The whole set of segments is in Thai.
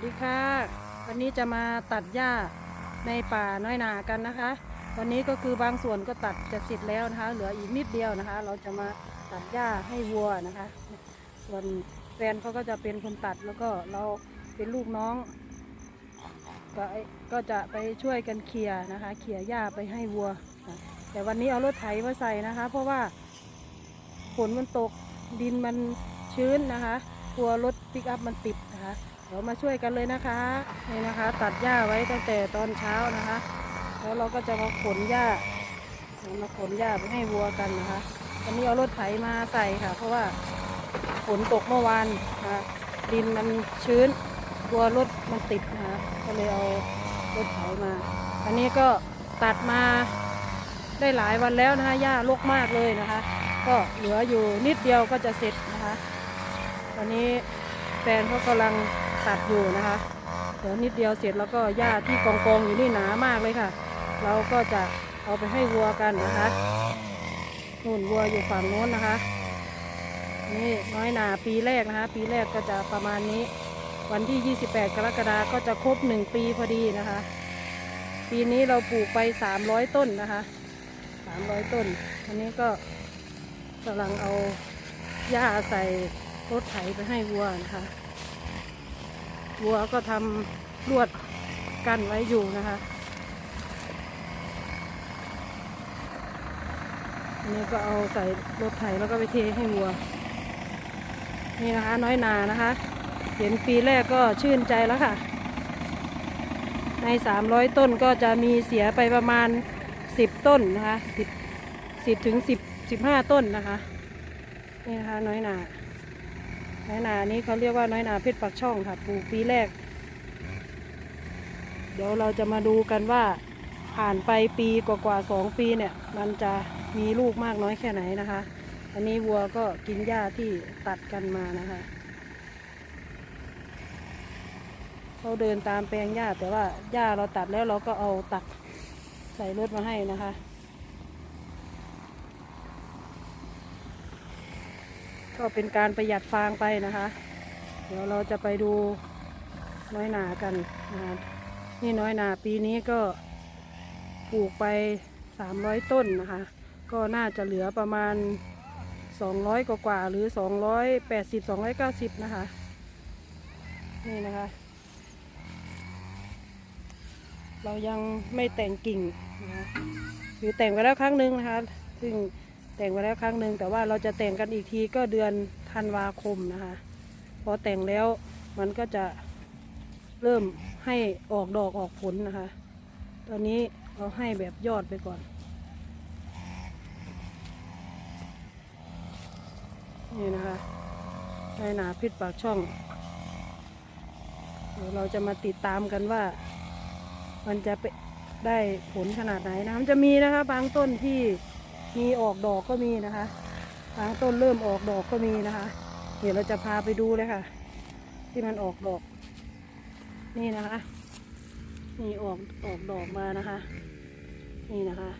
วัสดีค่ะ วันนี้จะมาตัดหญ้าในป่าน้อยนากันนะคะ วันนี้ก็คือบางส่วนก็ตัดจะเสร็จแล้วนะคะ เหลืออีกนิดเดียวนะคะ เราจะมาตัดหญ้าให้วัวนะคะ ส่วนแฟนเขาก็จะเป็นคนตัดแล้วก็เราเป็นลูกน้อง ก็ก็จะไปช่วยกันเคลียร์นะคะ เคลียร์หญ้าไปให้วัว แต่วันนี้เอารถไถมาใส่นะคะ เพราะว่าฝนมันตกดินมันชื้นนะคะ กลัวรถปิกอัพมันติด เดี๋ยวมาช่วยกันเลยนะคะนี่นะคะ ตัดหญ้าไว้ตั้งแต่ตอนเช้านะคะ แล้วเราก็จะมาขนหญ้ามาขนหญ้าไปให้วัวกันนะคะวันนี้เอารถไถมาใส่ค่ะ เพราะว่าฝนตกเมื่อวานนะคะดินมันชื้นกลัวรถมันติดนะคะก็เลยเอารถไถมา อันนี้ก็ตัดมาได้หลายวันแล้วนะคะหญ้ารกมากเลยนะคะ ก็เหลืออยู่นิดเดียวก็จะเสร็จนะคะ ตอนนี้แฟนเขากำลัง ตัดอยู่นะคะเหลือนิดเดียวเสร็จแล้วก็หญ้าที่กองกองอยู่นี่หนามากเลยค่ะ เราก็จะเอาไปให้วัวกันนะคะนู่นวัวอยู่ฝั่งโน้นนะคะ นี่น้อยหนาปีแรกนะคะ ปีแรกก็จะประมาณนี้ วันที่ 28 กรกฎาคมก็จะครบ 1 ปีพอดีนะคะ ปีนี้เราปลูกไป 300 ต้นนะคะ 300 ต้น อันนี้ก็กำลังเอาหญ้าใส่รถไถไปให้วัวนะคะ วัวก็ทำลวดกั้นไว้อยู่นะคะอันนี้ก็เอาใส่รถไถแล้วก็ไปเทให้วัว นี่นะคะ น้อยนานะคะ เห็นปีแรกก็ชื่นใจแล้วค่ะ ใน 300 ต้นก็จะมีเสียไปประมาณ 10 ต้นนะคะ 10 10ถึง10 15 ต้นนะคะ นี่นะคะ น้อยนา น้อยนานี้เขาเรียกว่าน้อยนาเพชรปักช่องค่ะปลูกปีแรก เดี๋ยวเราจะมาดูกันว่าผ่านไปปีกว่าๆสองปีเนี่ย มันจะมีลูกมากน้อยแค่ไหนนะคะ อันนี้วัวก็กินหญ้าที่ตัดกันมานะคะเขาเดินตามแปลงหญ้าแต่ว่าหญ้าเราตัดแล้วเราก็เอาตักใส่รถมาให้นะคะ ก็เป็นการประหยัดฟางไปนะคะ เดี๋ยวเราจะไปดูน้อยหนากันนะนี่น้อยหนาปีนี้ก็ปลูกไป 300 ต้นนะคะ ก็น่าจะเหลือประมาณ 200 กว่ากว่าหรือ 280 290 นะคะ นี่นะคะ เรายังไม่แต่งกิ่งนะคะคือแต่งไปแล้วครั้งหนึ่งนะคะ ซึ่ง แต่งไปแล้วครั้งหนึ่งแต่ว่าเราจะแต่งกันอีกทีก็เดือนธันวาคมนะคะพอแต่งแล้วมันก็จะเริ่มให้ออกดอกออกผลนะคะ ตอนนี้เราให้แบบยอดไปก่อน นี่นะคะในหนาพิษปากช่องเดี๋ยวเราจะมาติดตามกันว่า มันจะไปได้ผลขนาดไหนนะมันจะมีนะคะบางต้นที่ มีออกดอกก็มีนะคะบางต้นเริ่มออกดอกก็มีนะคะ เดี๋ยวเราจะพาไปดูเลยค่ะ ที่มันออกดอก นี่นะคะนี่ออกออกดอกมานะคะ นี่นะคะ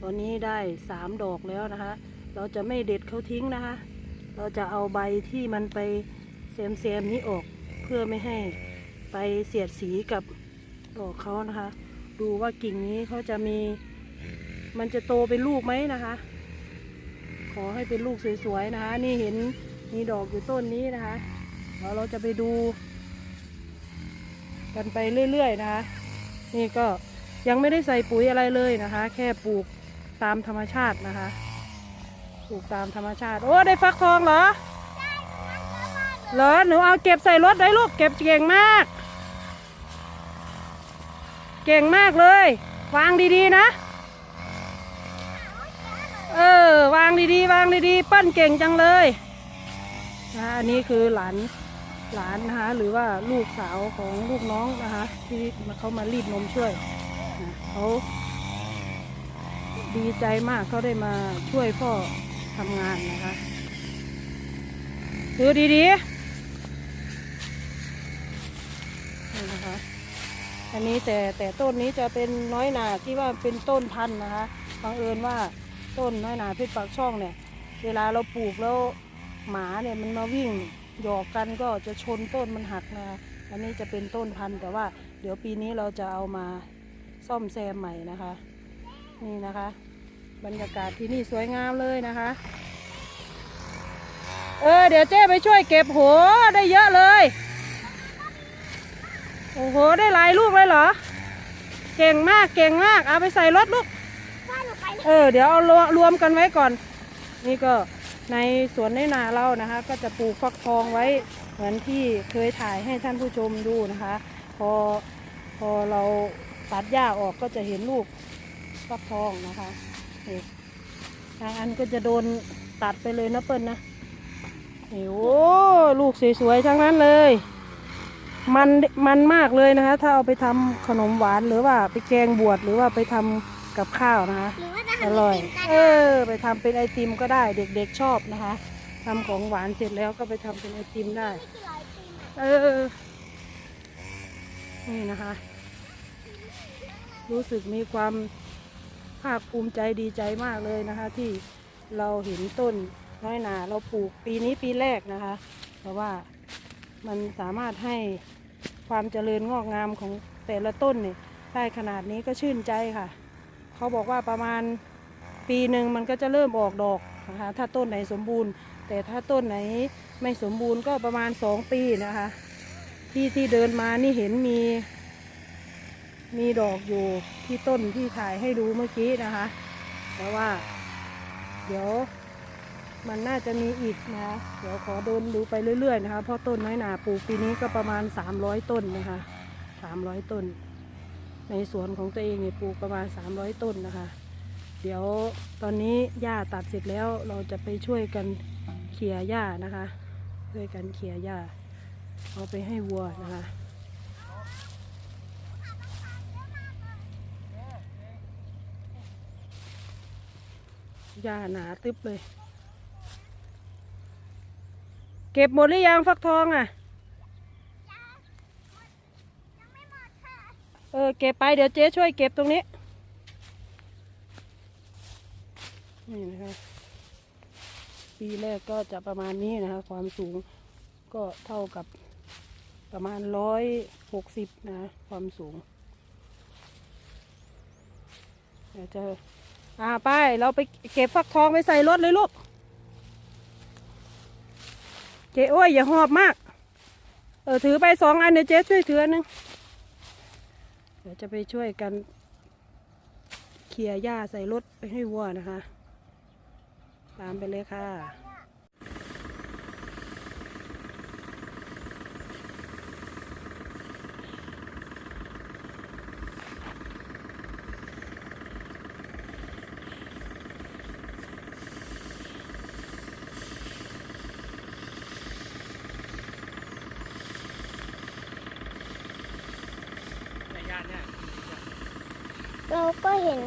ตอนนี้ได้สามดอกแล้วนะคะ เราจะไม่เด็ดเขาทิ้งนะคะ เราจะเอาใบที่มันไปเซมเซมนี้ออกเพื่อไม่ให้ไปเสียดสีกับดอกเขานะคะ ดูว่ากิ่งนี้เขาจะมี มันจะโตเป็นลูกไหมนะคะ ขอให้เป็นลูกสวยๆนะคะ นี่เห็นมีดอกอยู่ต้นนี้นะคะเดี๋ยวเราจะไปดู กันไปเรื่อยๆนะคะ นี่ก็ยังไม่ได้ใส่ปุ๋ยอะไรเลยนะคะ แค่ปลูกตามธรรมชาตินะคะ ปลูกตามธรรมชาติ โอ้ได้ฟักทองเหรอเหรอหนูเอาเก็บใส่รถได้ลูกเก็บเก่งมาก เก่งมากเลย วางดีๆนะ ออวางดีๆวางดีๆปั้นเก่งจังเลยนะอันนี้คือหลานหลานนะคะหรือว่าลูกสาวของลูกน้องนะคะที่เขามารีดนมช่วยนะเขาดีใจมากเขาได้มาช่วยพ่อทำงานนะคะดูดีๆนี่นะคะอันนี้แต่แต่ต้นนี้จะเป็นน้อยหนาที่ว่าเป็นต้นพันธุ์นะคะบังเอิญว่า ต้นน้อยหนาเพชรปากช่องเนี่ย เวลาเราปลูกแล้วหมาเนี่ยมันมาวิ่งหยอกกันก็จะชนต้นมันหักนะคะอันนี้จะเป็นต้นพันธุ์แต่ว่าเดี๋ยวปีนี้เราจะเอามาซ่อมแซมใหม่นะคะ นี่นะคะ บรรยากาศที่นี่สวยงามเลยนะคะ เออเดี๋ยวเจ้ไปช่วยเก็บโหได้เยอะเลยโอ้โหได้หลายลูกเลยเหรอ เก่งมากเก่งมากเอาไปใส่รถลูก เออเดี๋ยวเอารวมกันไว้ก่อน นี่ก็ในสวนในนาเรานะคะ ก็จะปลูกฟักทองไว้เหมือนที่เคยถ่ายให้ท่านผู้ชมดูนะคะ พอพอเราตัดหญ้าออกก็จะเห็นลูกฟักทองนะคะนี่ทางอันก็จะโดนตัดไปเลยนะเปิ้ลนะโอ้ลูกสวยๆทั้งนั้นเลย มันมันมากเลยนะคะ ถ้าเอาไปทำขนมหวานหรือว่าไปแกงบวชหรือว่าไปทำกับข้าวนะคะ อร่อย เออ ไปทำเป็นไอติมก็ได้เด็กๆชอบนะคะทำของหวานเสร็จแล้วก็ไปทำเป็นไอติมได้ เออ นี่นะคะ รู้สึกมีความภาคภูมิใจดีใจมากเลยนะคะ ที่เราเห็นต้นน้อยหนาเราปลูกปีนี้ปีแรกนะคะ เพราะว่ามันสามารถให้ความเจริญงอกงามของแต่ละต้นเนี่ยได้ขนาดนี้ก็ชื่นใจค่ะ เขาบอกว่าประมาณ ปีหนึ่งมันก็จะเริ่มออกดอกนะคะถ้าต้นไหนสมบูรณ์ แต่ถ้าต้นไหนไม่สมบูรณ์ก็ประมาณสองปีนะคะ ที่ที่เดินมานี่เห็นมี มีดอกอยู่ที่ต้นที่ถ่ายให้ดูเมื่อกี้นะคะแต่ว่า เดี๋ยวมันน่าจะมีอีกนะ เดี๋ยวขอเดินดูไปเรื่อยๆนะคะ เพราะต้นน้อยหนาปลูกปีนี้ก็ประมาณ 300 ต้นนะคะ 300 ต้น ในสวนของตัวเองเนี่ยปลูกประมาณ 300 ต้นนะคะ เดี๋ยวตอนนี้หญ้าตัดเสร็จแล้วเราจะไปช่วยกันเขี่ยหญ้านะคะช่วยกันเขี่ยหญ้าเอาไปให้วัวนะคะหญ้าหนาตึ๊บเลย เก็บหมดหรือยังฟักทองอะเออเก็บไปเดี๋ยวเจ๊ช่วยเก็บตรงนี้ นี่นะคะปีแรกก็จะประมาณนี้นะคะ ความสูงก็เท่ากับประมาณร้อยหกสิบนะ ความสูงเดี๋ยวจะอ่าไปเราไปเก็บฟักทองไปใส่รถเลยลูกเจ๊โอ้ยอย่าหอบมาก เออถือไปสองอันเดี๋ยวเจ๊ช่วยถืออนหนึงเดี๋ยวจะไปช่วยกันเคลียร์หญ้าใส่รถไปให้วัวนะคะ ตามไปเลยค่ะ เราก็เห็น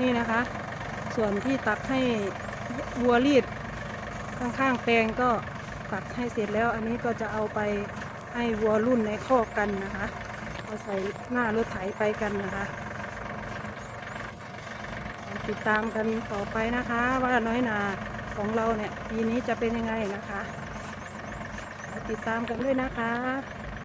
นี่นะคะ ส่วนที่ตักให้ วัวรีดข้างๆแปลงก็ตักให้เสร็จแล้ว อันนี้ก็จะเอาไปให้วัวรุ่นในคอกกันนะคะเอาใส่หน้ารถไถไปกันนะคะติดตามกันต่อไปนะคะ ว่าน้อยนาของเราเนี่ยปีนี้จะเป็นยังไงนะคะ ติดตามกันด้วยนะคะ